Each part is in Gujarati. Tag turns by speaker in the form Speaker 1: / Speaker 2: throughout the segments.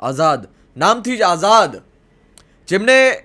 Speaker 1: આઝાદ, નામથી જ આઝાદ. જેમને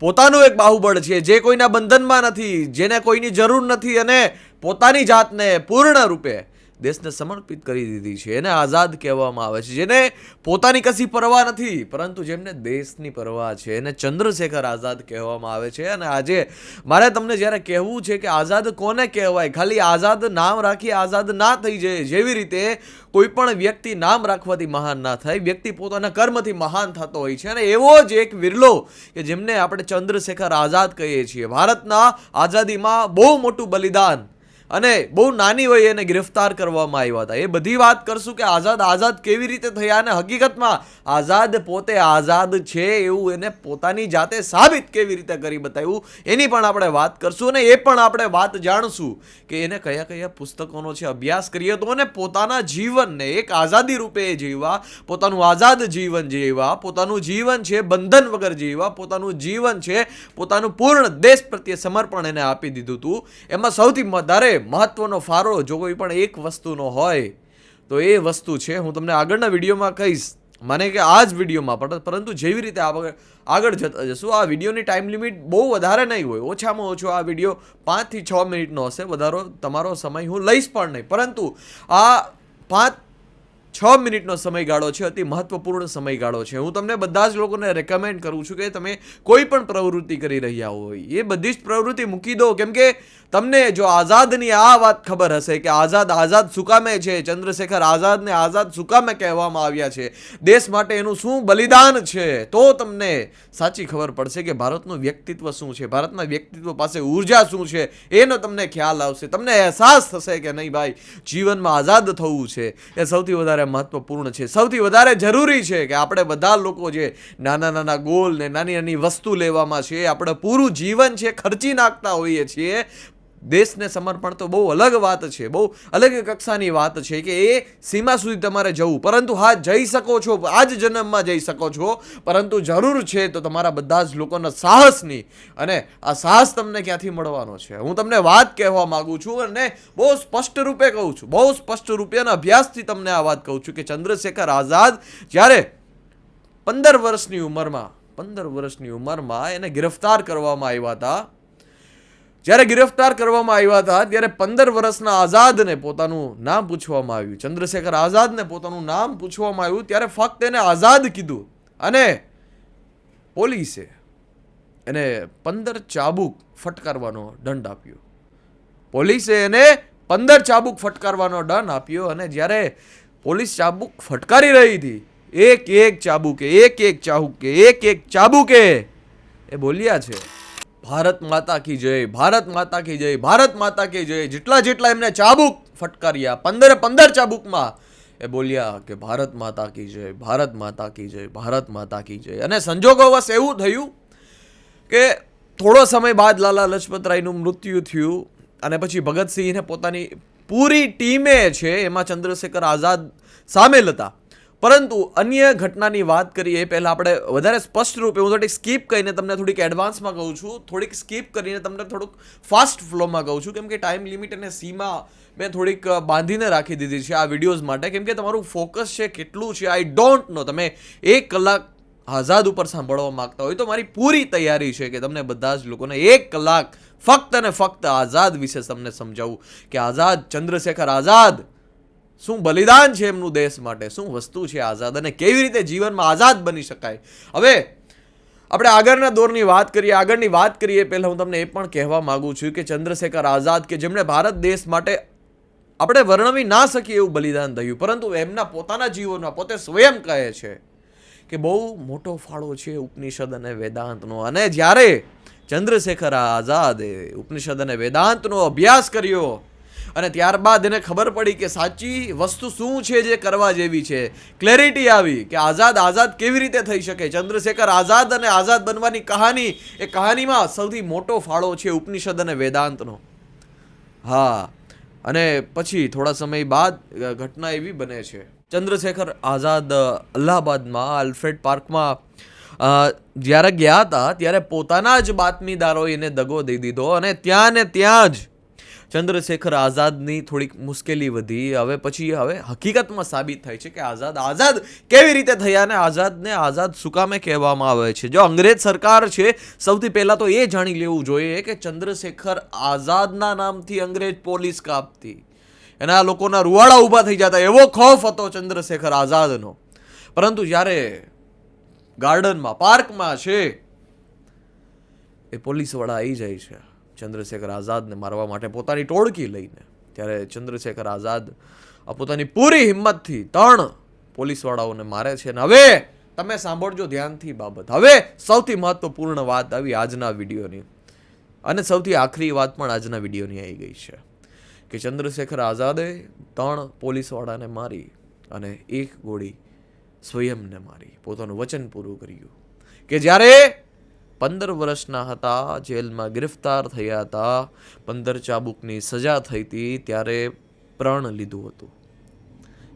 Speaker 1: પોતાનું એક બાહુબળ છે, જે કોઈના બંધનમાં નથી, જેને કોઈની જરૂર નથી અને પોતાની જાતને પૂર્ણ રૂપે દેશને સમર્પિત કરી દીધી છે એને આઝાદ કહેવામાં આવે છે, જેને પોતાની કશી પરવા નથી, પરંતુ જેમને દેશની પરવા છે, એને ચંદ્રશેખર આઝાદ કહેવામાં આવે છે. અને આજે મારે તમને જ્યારે કહેવું છે કે આઝાદ કોને કહેવાય, ખાલી આઝાદ નામ રાખી આઝાદ ના થઈ જાય, જેવી રીતે કોઈ પણ વ્યક્તિ નામ રાખવાથી મહાન ના થાય, વ્યક્તિ પોતાના કર્મથી મહાન થતો હોય છે. અને એવો જ એક વિરલો કે જેમને આપણે ચંદ્રશેખર આઝાદ કહીએ છીએ. ભારતના આઝાદીમાં બહુ મોટું બલિદાન અને બહુ નાની વયે એને ગિરફ્તાર કરવામાં આવ્યા હતા. એ બધી વાત કરશું કે આઝાદ આઝાદ કેવી રીતે થયા અને હકીકતમાં આઝાદ પોતે આઝાદ છે એવું એને પોતાની જાતે સાબિત કેવી રીતે કરી બતાવ્યું, એની પણ આપણે વાત કરશું અને એ પણ આપણે વાત જાણશું કે એને કયા કયા પુસ્તકોનો છે અભ્યાસ કરીએ તો અને પોતાના જીવનને એક આઝાદી રૂપે જીવવા, પોતાનું આઝાદ જીવન જીવવા, પોતાનું જીવન છે બંધન વગર જીવવા, પોતાનું જીવન છે પોતાનું પૂર્ણ દેશ પ્રત્યે સમર્પણ એને આપી દીધું હતું એમાં સૌથી વધારે મહત્વનો ફાળો જો કોઈ પણ એક વસ્તુનો હોય, તો એ વસ્તુ છે. હું તમને આગળના વિડીયોમાં કહીશ. મને કે આ જ વિડીયોમાં પરંતુ જેવી રીતે આગળ જતા, જશું, આ વિડીયોની ટાઈમ લિમિટ બહુ વધારે નહીં હોય. ઓછામાં ઓછો આ વીડિયો પાંચથી છ મિનિટનો હશે. વધારો તમારો સમય હું લઈશ પણ નહીં. પરંતુ આ પાંચ છ મિનિટનો સમયગાળો છે, અતિ મહત્વપૂર્ણ સમયગાળો છે. હું તમને બધા જ લોકોને રેકમેન્ડ કરું છું કે તમે કોઈ પણ પ્રવૃત્તિ કરી રહ્યા હોય, એ બધી જ પ્રવૃત્તિ મૂકી દો. કેમ કે તમને જો આઝાદની આ વાત ખબર હશે કે આઝાદ આઝાદ સુકામે છે, ચંદ્રશેખર આઝાદને આઝાદ સુકામે કહેવામાં આવ્યા છે, દેશ માટે એનું શું બલિદાન છે, તો તમને સાચી ખબર પડશે કે ભારતનું વ્યક્તિત્વ શું છે, ભારતના વ્યક્તિત્વ પાસે ઊર્જા શું છે, એનો તમને ખ્યાલ આવશે. તમને અહેસાસ થશે કે નહીં ભાઈ, જીવનમાં આઝાદ થવું છે. એ સૌથી વધારે મહત્વપૂર્ણ છે. સૌથી વધારે જરૂરી છે કે આપણે બધા લોકો જે નાના નાના ગોલ ને નાની નાની વસ્તુ લેવામાં છે, આપણે પૂરું જીવન છે, ખર્ચી નાખતા હોઈએ છીએ દેશને સમર્પણ તો બહુ અલગ વાત છે, બહુ અલગ કક્ષાની વાત છે કે એ સીમા સુધી તમારે જવું. પરંતુ હા, જઈ શકો છો આ જ જન્મમાં જઈ શકો છો, પરંતુ જરૂર છે તો તમારા બધા જ લોકોના સાહસની. અને આ સાહસ તમને ક્યાંથી મળવાનો છે? હું તમને વાત કહેવા માગું છું અને બહુ સ્પષ્ટ રૂપે કહું છું, બહુ સ્પષ્ટ રૂપે અને અભ્યાસથી તમને આ વાત કહું છું કે ચંદ્રશેખર આઝાદ જ્યારે પંદર વર્ષની ઉંમરમાં, પંદર વર્ષની ઉંમરમાં એને ગિરફ્તાર કરવામાં આવ્યા હતા. જ્યારે ગિરફ્તાર કરવામાં આવ્યા હતા, ત્યારે પંદર વર્ષના આઝાદને પોતાનું નામ પૂછવામાં આવ્યું. ચંદ્રશેખર આઝાદને પોતાનું નામ પૂછવામાં આવ્યું, ત્યારે ફક્ત એને આઝાદ કીધું અને પોલીસે એને પંદર ચાબુક ફટકારવાનો દંડ આપ્યો. પોલીસે એને પંદર ચાબુક ફટકારવાનો દંડ આપ્યો અને જ્યારે પોલીસ ચાબુક ફટકારી રહી હતી, એક એક ચાબુકે, એક એક ચાબુકે એક એક ચાબુકે, એ બોલ્યા છે ભારત માતા કી જય, ભારત માતા કી જય, ભારત માતા કી જય. જેટલા જેટલા એમને ચાબુક ફટકાર્યા, પંદરે પંદર ચાબુકમાં એ બોલ્યા કે ભારત માતા કી જય, ભારત માતા કી જય, ભારત માતા કી જય. અને સંજોગોવશ એવું થયું કે થોડો સમય બાદ લાલા લજપતરાયનું મૃત્યુ થયું અને પછી ભગતસિંહને પોતાની પૂરી ટીમે છે, એમાં ચંદ્રશેખર આઝાદ સામેલ હતા. પરંતુ અન્ય ઘટનાની વાત કરીએ, પહેલાં આપણે વધારે સ્પષ્ટ રૂપે હું થોડીક સ્કીપ કરીને તમને થોડીક એડવાન્સમાં કહું છું. થોડીક સ્કીપ કરીને તમને થોડુંક ફાસ્ટ ફ્લોમાં કહું છું. કેમ કે ટાઈમ લિમિટ અને સીમા મેં થોડીક બાંધીને રાખી દીધી છે આ વિડીયોઝ માટે. કેમ કે તમારું ફોકસ છે કેટલું છે આઈ ડોન્ટ નો તમે એક કલાક આઝાદ ઉપર સાંભળવા માંગતા હોય તો મારી પૂરી તૈયારી છે કે તમને બધા જ લોકોને એક કલાક ફક્ત અને ફક્ત આઝાદ વિશે તમને સમજાવું કે આઝાદ ચંદ્રશેખર આઝાદ શું બલિદાન છે એમનું દેશ માટે? શું વસ્તુ છે આઝાદ? અને કેવી રીતે જીવનમાં આઝાદ બની શકાય? હવે, આપણે આગળના દોરની વાત કરીએ. આગળની વાત કરીએ, પહેલાં હું તમને એ પણ કહેવા માંગુ છું કે ચંદ્રશેખર આઝાદ કે જેમણે ભારત દેશ માટે આપણે વર્ણવી ના શકીએ એવું બલિદાન થયું પરંતુ એમના પોતાના જીવનમાં પોતે સ્વયં કહે છે કે બહુ મોટો ફાળો છે ઉપનિષદ અને વેદાંતનો. અને જ્યારે ચંદ્રશેખર આઝાદે ઉપનિષદ અને વેદાંતનો અભ્યાસ કર્યો અને ત્યારબાદ એને ખબર પડી કે સાચી વસ્તુ શું છે જે કરવા જેવી છે. ક્લેરિટી આવી કે આઝાદ આઝાદ કેવી રીતે થઈ શકે? ચંદ્રશેખર આઝાદ અને આઝાદ બનવાની કહાની એ કહાનીમાં સૌથી મોટો ફાળો છે ઉપનિષદ અને વેદાંતનો. હા. અને પછી થોડા સમય બાદ ઘટના એવી બને છે. ચંદ્રશેખર આઝાદ અલ્હાબાદમાં આલ્ફ્રેડ પાર્કમાં જ્યારે ગયા હતા, ત્યારે પોતાના જ બાતમીદારોએ એને દગો દઈ દીધો અને ત્યાં ને ત્યાં જ ચંદ્રશેખર આઝાદની થોડીક મુશ્કેલી વધી. હવે પછી હવે હકીકતમાં સાબિત થાય છે કે આઝાદ આઝાદ કેવી રીતે થયા અને આઝાદને આઝાદ સુકામે કહેવામાં આવે છે? જો અંગ્રેજ સરકાર છે, સૌથી પહેલાં તો એ જાણી લેવું જોઈએ કે ચંદ્રશેખર આઝાદના નામથી અંગ્રેજ પોલીસ કાપતી. એના લોકોના રૂવાડા ઊભા થઈ જતા. એવો ખોફ હતો ચંદ્રશેખર આઝાદનો. પરંતુ જ્યારે ગાર્ડનમાં, પાર્કમાં છે, એ પોલીસવાળા આવી જાય છે. ચંદ્રશેખર આઝાદને મારવા માટે પોતાની ટોળકી લઈને. ત્યારે ચંદ્રશેખર આઝાદ આ પોતાની પૂરી હિંમતથી ત્રણ પોલીસવાળાઓને મારે છે અને હવે તમે સાંભળજો ધ્યાનથી બાબત. હવે સૌથી મહત્વપૂર્ણ વાત આવી આજના વિડીયોની. અને સૌથી આખરી વાત પણ આજના વિડીયોની આવી ગઈ છે કે ચંદ્રશેખર આઝાદે ત્રણ પોલીસવાળાને મારી અને એક ગોળી સ્વયંને મારી. પોતાનું વચન પૂરું કર્યું. કે જ્યારે પંદર વર્ષના હતા, જેલમાં ગિરફ્તાર થયા હતા. પંદર ચાબુકની સજા થઈ હતી, ત્યારે પ્રણ લીધું હતું.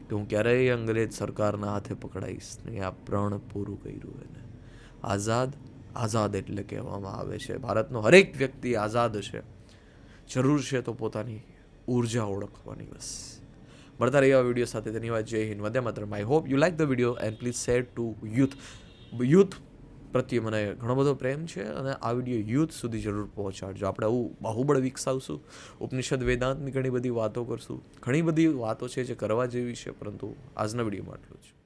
Speaker 1: કે હું ક્યારેય અંગ્રેજ સરકારના હાથે પકડાઈશ નહીં. આ પ્રણ પૂરું કર્યું એને. આઝાદ આઝાદ એટલે કહેવામાં આવે છે. ભારતનો હરેક વ્યક્તિ આઝાદ છે. જરૂર છે તો પોતાની ઊર્જા ઓળખવાની બસ. મળતા રહ્યા વીડિયો સાથે. ધન્યવાદ જય હિન્દ. વંદે માત્ર I hope you like the video and please share to youth youth પ્રત્યે મને ઘણો બધો પ્રેમ છે અને આ વીડિયો યુથ સુધી જરૂર પહોંચાડજો. આપણે આવું બાહુબળ વિકસાવશું. ઉપનિષદ, વેદાંતની ઘણી બધી વાતો કરશું. ઘણી બધી વાતો છે જે કરવા જેવી છે, પરંતુ આજના વિડીયોમાં આટલું જ.